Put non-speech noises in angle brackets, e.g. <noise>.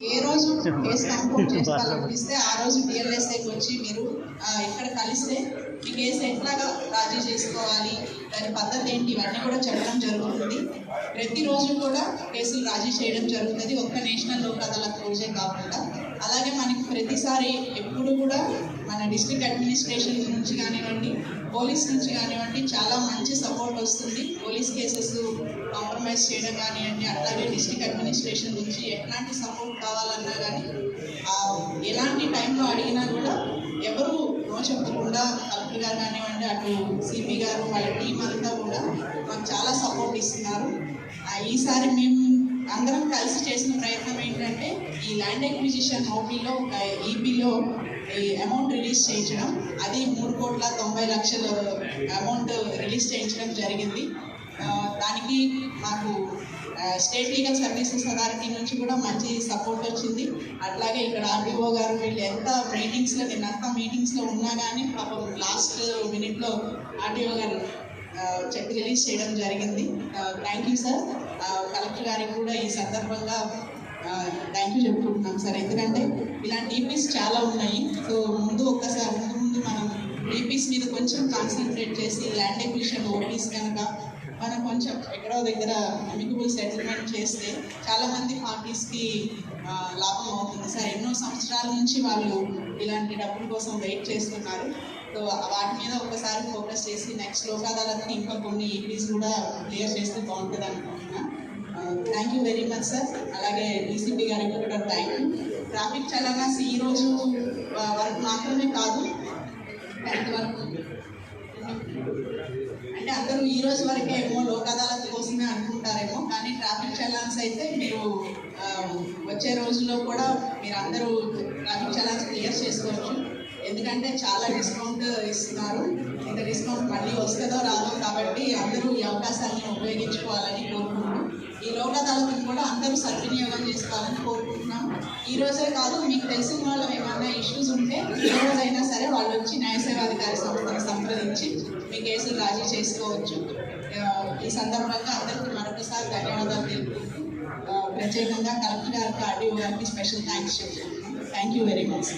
ఏ రోజు case <laughs> <laughs> complete ఆ రోజు డిఎల్ఎస్ఐకి వచ్చి మీరు ఇక్కడ కలిస్తే మీ కేసు ఎట్లాగా రాజీ చేసుకోవాలి దాని పద్ధతి ఏంటి? ఇవన్నీ కూడా చెప్పడం జరుగుతుంది. ప్రతిరోజు కూడా కేసులు రాజీ చేయడం జరుగుతుంది. ఒక్క నేషనల్ లోక్ అదాలత్ రోజే కాకుండా. అలాగే మనకి ప్రతిసారి ఎప్పుడు కూడా మన డిస్ట్రిక్ట్ అడ్మినిస్ట్రేషన్ నుంచి కానివ్వండి పోలీస్ నుంచి కానివ్వండి చాలా మంచి సపోర్ట్ వస్తుంది. పోలీస్ కేసెస్ కాంప్రమైజ్ చేయడం కానివ్వండి అట్లాగే డిస్ట్రిక్ట్ అడ్మినిస్ట్రేషన్ నుంచి ఎట్లాంటి సపోర్ట్ కావాలన్నా కానీ ఎలాంటి టైంలో అడిగినా కూడా ఎవరు నో చెప్పకుండా కలెక్టర్ గారు కానివ్వండి అటు సిపి గారు వాళ్ళ టీం అంతా కూడా మాకు చాలా సపోర్ట్ ఇస్తున్నారు. ఈసారి మేము అందరం కలిసి చేసిన ప్రయత్నం ఏంటంటే ఈ ల్యాండ్ ఎక్విజిషన్ ఓపీలో ఒక ఈపీలో ఈ అమౌంట్ రిలీజ్ చేయించడం అది మూడు కోట్ల తొంభై లక్షల అమౌంట్ రిలీజ్ చేయించడం జరిగింది. దానికి మాకు స్టేట్ లీగల్ సర్వీసెస్ అథారిటీ నుంచి కూడా మంచి సపోర్ట్ వచ్చింది. అట్లాగే ఇక్కడ ఆర్డీఓ గారు వీళ్ళు ఎంత మీటింగ్స్లో నేనంతా మీటింగ్స్లో ఉన్నా కానీ పాపం లాస్ట్ మినిట్లో ఆర్డీఓ గారు చెక్ రిలీజ్ చేయడం జరిగింది. థ్యాంక్ యూ సార్ కలెక్టర్ గారికి కూడా ఈ సందర్భంగా థ్యాంక్ యూ చెప్పుకుంటున్నాం. సార్ ఎందుకంటే ఇలాంటి e ఈపీస్ చాలా ఉన్నాయి. సో ముందు ఒక్కసారి ముందు ముందు మనం e ఈపీస్ మీద కొంచెం కాన్సన్ట్రేట్ చేసి ల్యాండ్ ఎక్విషన్ ఓపీస్ కనుక మనం కొంచెం ఎక్కడో దగ్గర అమికబుల్ సెటిల్మెంట్ చేస్తే చాలామంది పార్టీస్కి లాభం అవుతుంది. సార్ ఎన్నో సంవత్సరాల నుంచి వాళ్ళు ఇలాంటి డబ్బుల కోసం వెయిట్ చేస్తున్నారు. సో వాటి మీద ఒకసారి ఫోకస్ చేసి నెక్స్ట్ లోక్ ఇంకా కొన్ని e ఈపీస్ కూడా క్లియర్ చేస్తే బాగుంటుంది అనుకుంటున్నాను thank you very much sir అలాగే డీసీపీ గారికి కూడా థ్యాంక్ యూ ట్రాఫిక్ చలనాస్ ఈ రోజు వరకు మాత్రమే కాదు. టెన్త్ వరకు. అంటే అందరూ ఈ రోజు వరకే ఏమో లోక్ అదాలత్ కోసమే అనుకుంటారేమో కానీ ట్రాఫిక్ చలాన్స్ అయితే మీరు వచ్చే రోజుల్లో కూడా మీరు అందరూ ట్రాఫిక్ చలాన్స్ క్లియర్ చేసుకోవచ్చు. ఎందుకంటే చాలా డిస్కౌంట్ ఇస్తున్నారు. ఇంత డిస్కౌంట్ మళ్ళీ వస్తుందో రాదో కాబట్టి అందరూ ఈ అవకాశాలను ఉపయోగించుకోవాలని కోరుకుంటున్నాం ఈ లోక్ అదాలత్ని కూడా అందరూ సద్వినియోగం చేసుకోవాలని కోరుకుంటున్నాం. ఈ రోజే కాదు మీకు తెలిసిన వాళ్ళు ఏమైనా ఇష్యూస్ ఉంటే ఏ రోజైనా సరే వాళ్ళు వచ్చి న్యాయ సేవాధికారి సంస్థను సంప్రదించి మీ కేసులు రాజీ చేసుకోవచ్చు. ఈ సందర్భంగా అందరికీ మరొకసారి ధన్యవాదాలు తెలుపుకుంటూ ప్రత్యేకంగా కలెక్టర్ గారికి ఆర్డీఓ గారికి స్పెషల్ థ్యాంక్స్ చెప్తున్నాను థ్యాంక్ యూ వెరీ మచ్